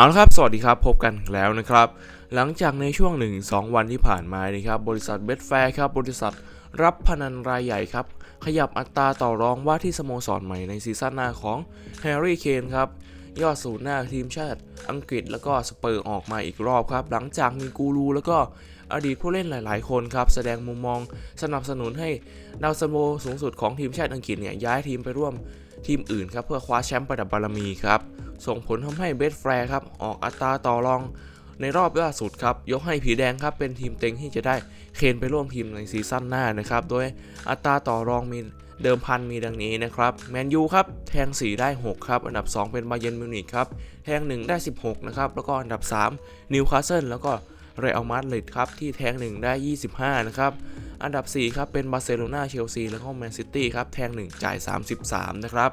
เอาละครับ สวัสดีครับ พบกันแล้วนะครับ หลังจากในช่วง 1-2 วันที่ผ่านมานะครับ บริษัทเบสแฟร์ครับ บริษัทรับพนันรายใหญ่ครับ ขยับอัตราต่อรองว่าที่สโมสรใหม่ในซีซั่นหน้าของแฮร์รี่เคนครับ ยอดสูนย์หน้าทีมชาติอังกฤษแล้วก็สเปอร์ออกมาอีกรอบครับ หลังจากมีกูรูแล้วก็ อดีตผู้เล่นหลาย ๆ คนครับ แสดงมุมมองสนับสนุนให้ดาวซันโวสูงสุดของทีมชาติอังกฤษเนี่ยย้ายทีมไปร่วมทีมอื่นครับเพื่อคว้าแชมป์ประดับบารมีครับ ส่งผลทำให้เบสแฟร์ครับออกอัตราต่อรองในรอบล่าสุดครับ ยกให้ผีแดงครับ เป็นทีมเต็งที่จะได้เคนไปร่วมทีมในซีซั่นหน้านะครับ โดยอัตราต่อรองมีเดิมพันมีดังนี้นะครับแมนยูครับ แทง 4 ได้ 6 ครับ อันดับ 2 เป็นบาเยร์นมิวนิกครับ แทง 1 ได้ 16 นะครับ แล้วก็อันดับ 3 นิวคาสเซิลแล้วก็ เรอัลมาดริดครับที่แทง 1 ได้ 25 นะครับ อันดับ 4 ครับ เป็นบาร์เซโลนาเชลซีแล้วก็แมนซิตี้ครับ แทง 1 จ่าย 33 นะครับ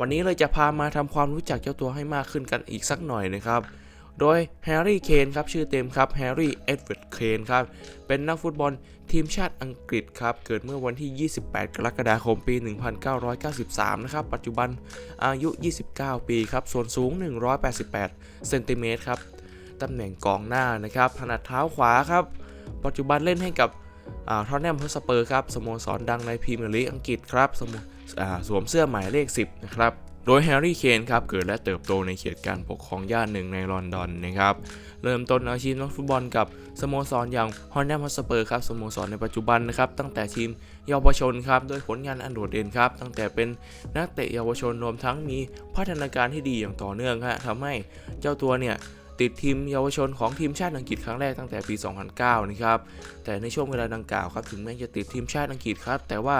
วันนี้เลยจะพามาทำความรู้จักเจ้าตัวให้มากขึ้นกันอีกสักหน่อยนะครับโดยแฮร์รี่ เคนครับ ชื่อเต็มครับ แฮร์รี่ เอ็ดเวิร์ด เคนครับ เป็นนักฟุตบอลทีมชาติอังกฤษครับ เกิดเมื่อวันที่ 28 กรกฎาคม ปี 1993 นะครับ ปัจจุบันอายุ 29 ปีครับ ส่วนสูง 188 เซนติเมตรครับ ตำแหน่งกองหน้านะครับถนัดเท้าขวาครับ ปัจจุบันเล่นให้กับทอนแนมฮอสเปอร์ครับสโมสรดังในพรีเมียร์ลีกอังกฤษครับสสวมเสื้อหมายเลข 10 นะครับ โดยแฮร์รี่เคนครับเกิดและเติบโตในเขตการปกครองย่านหนึ่งในลอนดอนนะครับ เริ่มต้นอาชีพนักฟุตบอลกับสโมสรอย่างฮอนแนมฮอสเปอร์ครับสโมสรในปัจจุบันนะครับ ตั้งแต่ทีมเยาวชนครับโดยผลงานอันโดดเด่นครับ ตั้งแต่เป็นนักเตะเยาวชนรวมทั้งมีพัฒนาการที่ดีอย่างต่อเนื่องฮะทำให้เจ้าตัวเนี่ย ติดทีมเยาวชนของทีมชาติอังกฤษครั้งแรกตั้งแต่ปี 2009 นะครับ แต่ในช่วงเวลาดังกล่าวครับถึงแม้จะติดทีมชาติอังกฤษครับ แต่ว่า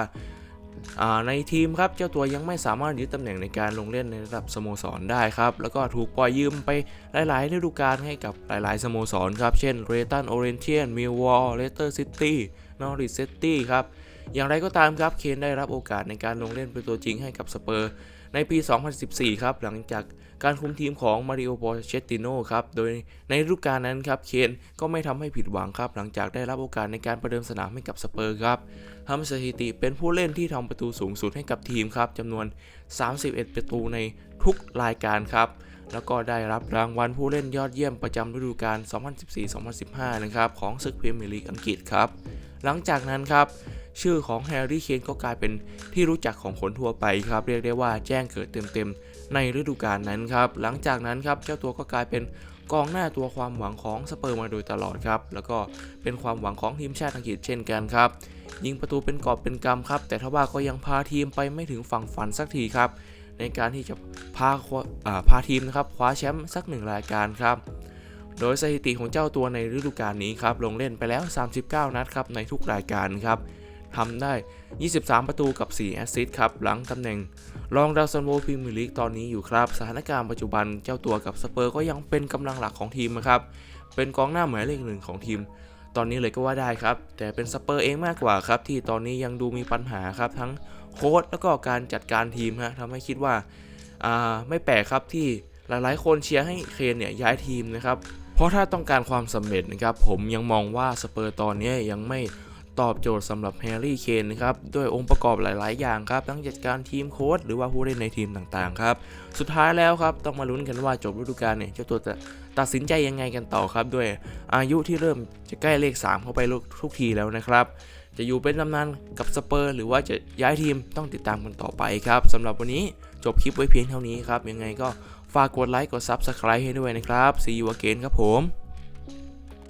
ในทีมครับเจ้าตัวยังไม่สามารถยึดตำแหน่งในการลงเล่นในระดับสโมสรได้ครับ แล้วก็ถูกปล่อยยืมไปหลาย ๆ ฤดูกาลให้กับหลาย ๆ สโมสรครับ เช่นเรตันโอเรนเทียนมิลวอลเลสเตอร์ซิตี้นอริสซิตี้ครับ อย่างไรก็ตามครับเคนได้รับโอกาสในการลงเล่นเป็นตัวจริงให้กับสเปอร์ ในปี 2014 ครับ หลังจากการคุมทีมของมาริโอ โปเชตติโนครับ โดยในฤดูกาลนั้นครับ เคนก็ไม่ทำให้ผิดหวังครับ หลังจากได้รับโอกาสในการประเดิมสนามให้กับสเปอร์ครับทำสถิติเป็นผู้เล่นที่ทำประตูสูงสุดให้กับทีมครับจำนวน 31 ประตูในทุกรายการครับ แล้วก็ได้รับรางวัลผู้เล่นยอดเยี่ยมประจำฤดูกาล 2014-2015 นะครับของศึกพรีเมียร์ลีกอังกฤษครับ หลังจากนั้นครับ ชื่อของแฮร์รี่เคนก็กลายเป็นที่รู้จักของคนทั่วไปครับ เรียกได้ว่าแจ้งเกิดเต็มๆ ในฤดูกาลนั้นครับ หลังจากนั้นครับเจ้าตัวก็กลายเป็นกองหน้าตัวความหวังของสเปอร์มาโดยตลอดครับ แล้วก็เป็นความหวังของทีมชาติอังกฤษเช่นกันครับ ยิงประตูเป็นกอบเป็นกำครับ แต่ทว่าก็ยังพาทีมไปไม่ถึงฝั่งฝันสักทีครับ ในการที่จะพาาพาทีมนะครับคว้าแชมป์สักหนึ่งรายการครับโดยสถิติของเจ้าตัวในฤดูกาลนี้ครับ ลงเล่นไปแล้ว 39 นัดครับในทุกรายการครับ ทำได้ 23 ประตูกับ 4 แอสซิสต์ครับ หลังตำแหน่ง รองดาวซันโวพรีเมียร์ลีกตอนนี้อยู่ครับ สถานการณ์ปัจจุบันเจ้าตัวกับสเปอร์ก็ยังเป็นกำลังหลักของทีมนะครับ เป็นกองหน้าหมายเลขหนึ่งของทีม ตอนนี้เลยก็ว่าได้ครับ แต่เป็นสเปอร์เองมากกว่าครับ ที่ตอนนี้ยังดูมีปัญหาครับ ทั้งโค้ชแล้วก็การจัดการทีมฮะทำให้คิดว่าไม่แปลกครับที่หลายๆ คนเชียร์ให้เคนเนี่ยย้ายทีมนะครับ เพราะถ้าต้องการความสำเร็จนะครับผมยังมองว่าสเปอร์ตอนนี้ยังไม่ ตอบโจทย์สำหรับแฮร์รี่เคนนะครับด้วยองค์ประกอบหลาย ๆ อย่างครับทั้งจัดการทีมโค้ชหรือว่าผู้เล่นในทีมต่าง ๆ ครับ สุดท้ายแล้วครับต้องมาลุ้นกันว่าจบฤดูกาลเนี่ยเจ้าตัวจะตัดสินใจยังไงกันต่อครับ ด้วยอายุที่เริ่มจะใกล้เลข 3 เข้าไปทุกทีแล้วนะครับ จะอยู่เป็นตำนานกับสเปอร์ หรือว่าจะย้ายทีมต้องติดตามกันต่อไปครับสำหรับวันนี้จบคลิปไว้เพียงเท่านี้ครับยังไงก็ฝากกดไลค์กด Subscribe ให้ด้วยนะครับ See you again ครับผม